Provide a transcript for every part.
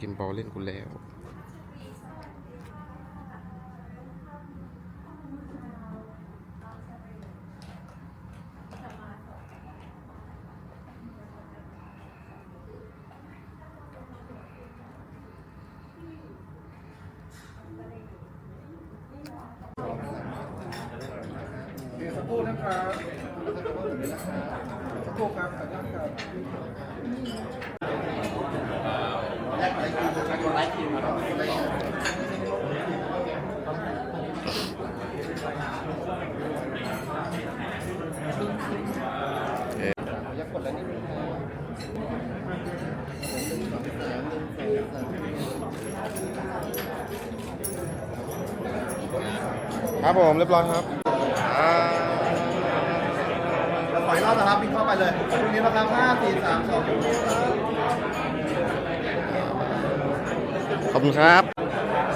กินบอลเล่นกูแล้วสักครู่นะครับสักครู่ครับขออนุญาต ครับผมเรียบร้อยครับอ่า เราปล่อยรอบนะครับวิ่งเข้าไปเลยตรงนี้นะครับห้าสี่สามสองขอบคุณครับ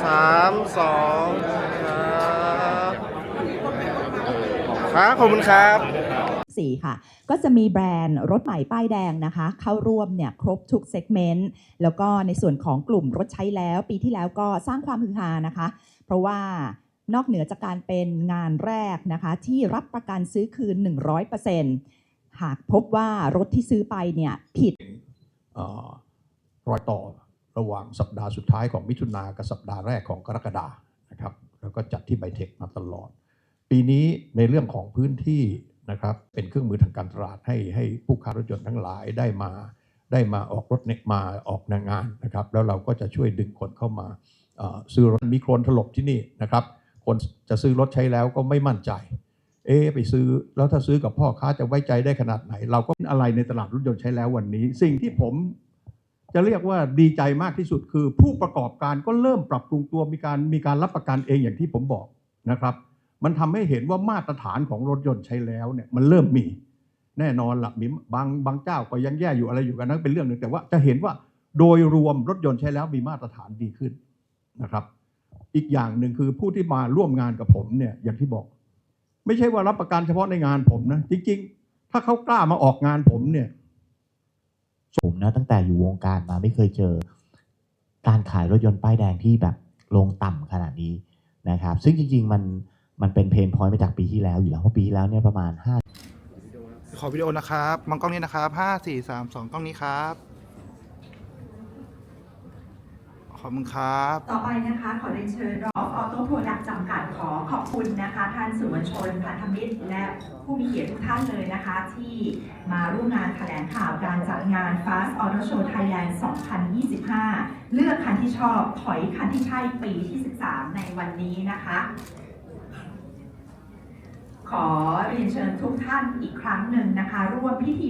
สามสองครับครับขอบคุณครับสี่ค่ะ ก็จะมีแบรนด์รถใหม่ป้ายแดงนะคะ เข้าร่วมเนี่ยครบทุกเซกเมนต์ แล้วก็ในส่วนของกลุ่มรถใช้แล้ว ปีที่แล้วก็สร้างความฮือฮานะคะ เพราะว่า นอกเหนือจากการเป็นงานแรกนะคะที่รับประกันซื้อคืน 100%หากพบว่ารถที่ซื้อไปเนี่ยผิดออรอยต่อระหว่างสัปดาห์สุดท้ายของมิถุนากับสัปดาห์แรกของกรกฎานะครับแล้วก็จัดที่ไบเทคมาตลอด ปีนี้ในเรื่องของพื้นที่นะครับเป็นเครื่องมือทางการตลาดให้ให้ผู้ค้ารถยนต์ทั้งหลายได้มาได้มาออกรถเนมาออกงานนะครับ แล้วเราก็จะช่วยดึงคนเข้ามาซื้อรถมีโครนถล่มที่นี่นะครับ คนจะซื้อรถใช้แล้วก็ไม่มั่นใจ เอ๊ไปซื้อแล้วถ้าซื้อกับพ่อค้าจะไว้ใจได้ขนาดไหน เราก็อะไรในตลาดรถยนต์ใช้แล้ววันนี้ สิ่งที่ผมจะเรียกว่าดีใจมากที่สุดคือ ผู้ประกอบการก็เริ่มปรับปรุงตัวมีการมีการรับประกันเองอย่างที่ผมบอกนะครับ มันทำให้เห็นว่ามาตรฐานของรถยนต์ใช้แล้วเนี่ยมันเริ่มมีแน่นอนละมีบางบางเจ้าก็ยังแย่อยู่อะไรอยู่กันนั้นเป็นเรื่องหนึ่งแต่ว่าจะเห็นว่าโดยรวมรถยนต์ใช้แล้วมีมาตรฐานดีขึ้นนะครับ อีกอย่างหนึ่งคือผู้ที่มาร่วมงานกับผมเนี่ยอย่างที่บอก ไม่ใช่ว่ารับประกันเฉพาะในงานผมนะจริง ๆ ถ้าเขากล้ามาออกงานผมเนี่ยผมนะตั้งแต่อยู่วงการมาไม่เคยเจอ การขายรถยนต์ป้ายแดงที่แบบลงต่ำขนาดนี้นะครับ ซึ่งจริง ๆ มันมันเป็นเพนพอยต์มาจากปีที่แล้วอยู่แล้วเพราะปีที่แล้วเนี่ยประมาณ5ขอวิดีโอนะครับมองกล้องนี้นะครับห้าสี่สามสองกล้องนี้ครับ ขอบคุณครับ ต่อไปนะคะขอเรียนเชิญรอฟออโต้โปรดักต์จำกัดขอขอบคุณนะคะท่านสื่อมวลชนพันธมิตร และผู้มีเกียรติทุกท่านเลยนะคะ ที่มาร่วมงานแถลงข่าวการจัดงาน Fast Auto Show Thailand 2025 เลือกคันที่ชอบถอยคันที่ใช่ปีที่ 13 ในวันนี้นะคะ ขอเรียนเชิญทุกท่านอีกครั้งหนึ่งนะคะ ร่วมพิธี